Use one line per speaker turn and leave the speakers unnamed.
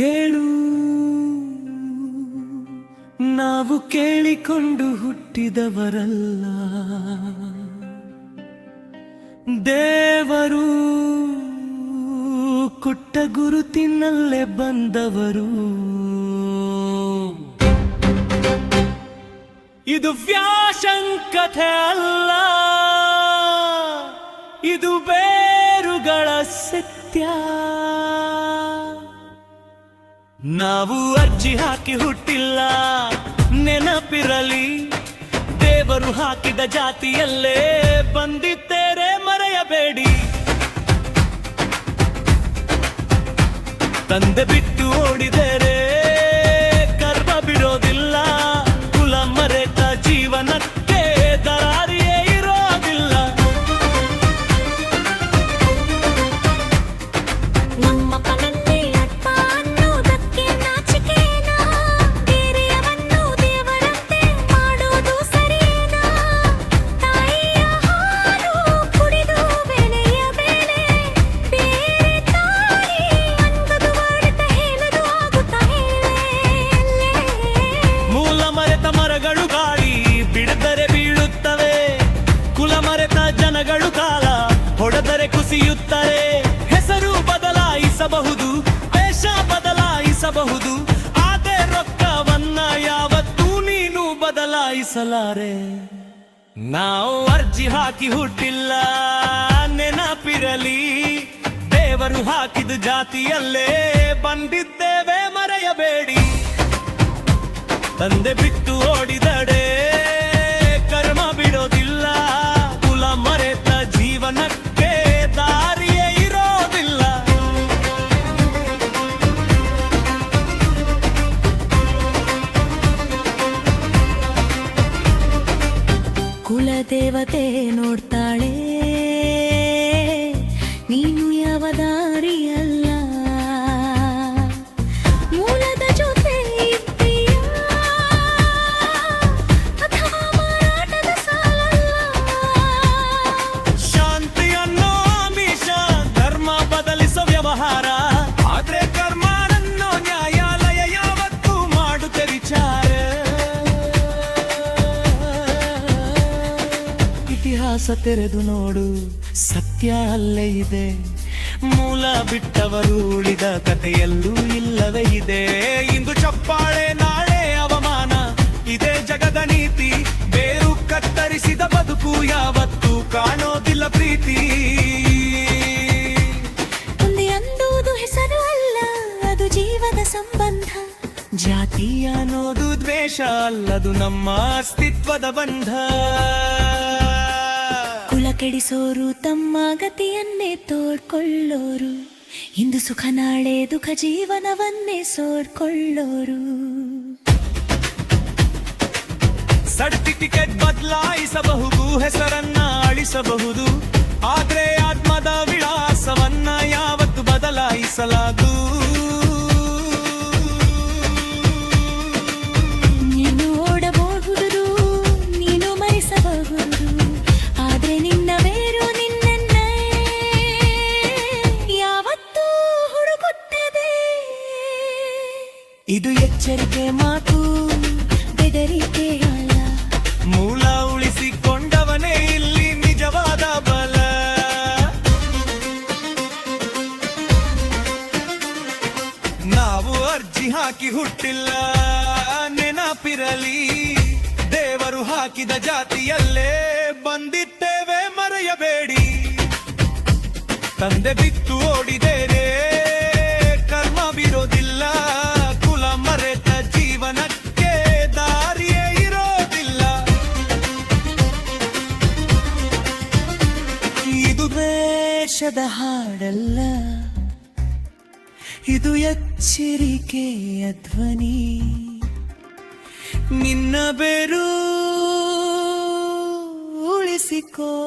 ಕೇಳು. ನಾವು ಕೇಳಿಕೊಂಡು ಹುಟ್ಟಿದವರಲ್ಲ. ದೇವರು ಕೊಟ್ಟ ಗುರುತಿನಲ್ಲೇ ಬಂದವರು. ಇದು ಕಥೆ ಅಲ್ಲ. ಇದು ಬೇರುಗಳ ಸತ್ಯ. ನಾವು ಅರ್ಜಿ ಹಾಕಿ ಹುಟ್ಟಿಲ್ಲ ನೆನಪಿರಲಿ. ದೇವರು ಹಾಕಿದ ಜಾತಿಯಲ್ಲೇ ಬಂದಿದ್ದೇರೆ ಮರೆಯಬೇಡಿ. ತಂದೆ ಬಿಟ್ಟು ಓಡಿದರೆ ಹೊಡೆದರೆ ಹೆಸರು ಬದಲಾಯಿಸಬಹುದು, ವೇಷ ಬದಲಾಯಿಸಬಹುದು ಆದರೆ ರೊಕ್ಕವನ್ನ ಯಾವತ್ತೂ ನೀನು ಬದಲಾಯಿಸಲಾರೆ. ನಾವು ಅರ್ಜಿ ಹಾಕಿ ಹುಟ್ಟಿಲ್ಲ, ನೆನಪಿರಲಿ. ದೇವರು ಹಾಕಿದ ಜಾತಿಯಲ್ಲೇ ಬಂದಿದ್ದೇವೆ, ಮರೆಯಬೇಡಿ. ತಂದೆ ಬಿಟ್ಟು ಓಡಿದಡೆ
ಕುಲದೇವತೆ ನೋಡ್ತಾಳೆ. ನೀನು ಯಾವ ದಾರಿಯಲ್ಲ. ಮೂಲದ ಜೊತೆ
ಶಾಂತಿಯನ್ನು ಅನ್ನೋ ಧರ್ಮ ಬದಲಿಸೋ ವ್ಯವಹಾರ. ಇತಿಹಾಸ ತೆರೆದು ನೋಡು ಸತ್ಯ ಅಲ್ಲೇ ಇದೆ. ಮೂಲ ಬಿಟ್ಟವರು ಉಳಿದ ಕಥೆಯಲ್ಲೂ ಇಲ್ಲವೇ ಇದೆ. ಇಂದು ಚಪ್ಪಾಳೆ ನಾಳೆ ಅವಮಾನ ಇದೇ ಜಗದ ನೀತಿ. ಬೇರು ಕತ್ತರಿಸಿದ ಬದುಕು ಯಾವತ್ತೂ ಕಾಣೋದಿಲ್ಲ ಪ್ರೀತಿ.
ಅಂದುವುದು ಹೆಸರು ಅಲ್ಲ ಅದು ಜೀವನ ಸಂಬಂಧ.
ಜಾತಿ ಅನ್ನೋದು ದ್ವೇಷ ಅಲ್ಲದು ನಮ್ಮ ಅಸ್ತಿತ್ವದ ಬಂಧ.
ಕೆಡಿಸೋರು ತಮ್ಮ ಗತಿಯನ್ನೇ ತೋಡ್ಕೊಳ್ಳೋರು. ಇಂದು ಸುಖ, ನಾಳೆ ದುಃಖ, ಜೀವನವನ್ನೇ ಸೋಡ್ಕೊಳ್ಳೋರು.
ಸರ್ಟಿಫಿಕೇಟ್ ಬದಲಾಯಿಸಬಹುದು, ಹೆಸರನ್ನ ಅಳಿಸಬಹುದು. ಆದ್ರೆ ಆತ್ಮದ ವಿಳಾಸವನ್ನ ಯಾವತ್ತು ಬದಲಾಯಿಸಲಾಗದು ಇದು ಎಚ್ಚರಿಕೆ ಮಾತು,
ಬೆದರಿಕೆ ಅಲ್ಲ
ಮೂಲ ಉಳಿಸಿಕೊಂಡವನೇ ಇಲ್ಲಿ ನಿಜವಾದ ಬಲ. ನಾವು ಅರ್ಜಿ ಹಾಕಿ ಹುಟ್ಟಿಲ್ಲ, ನೆನಪಿರಲಿ. ದೇವರು ಹಾಕಿದ ಜಾತಿಯಲ್ಲೇ ಬಂದಿದ್ದೇವೆ, ಮರೆಯಬೇಡಿ. ತಂದೆ ಬಿತ್ತು ಓಡಿದೇರೆ ದ್ವೇಷದ ಹಾಡಲ್ಲ. ಇದು ಎಚ್ಚರಿಕೆಯ ಧ್ವನಿ. ನಿನ್ನ ಬೆರು ಉಳಿಸಿಕೋ.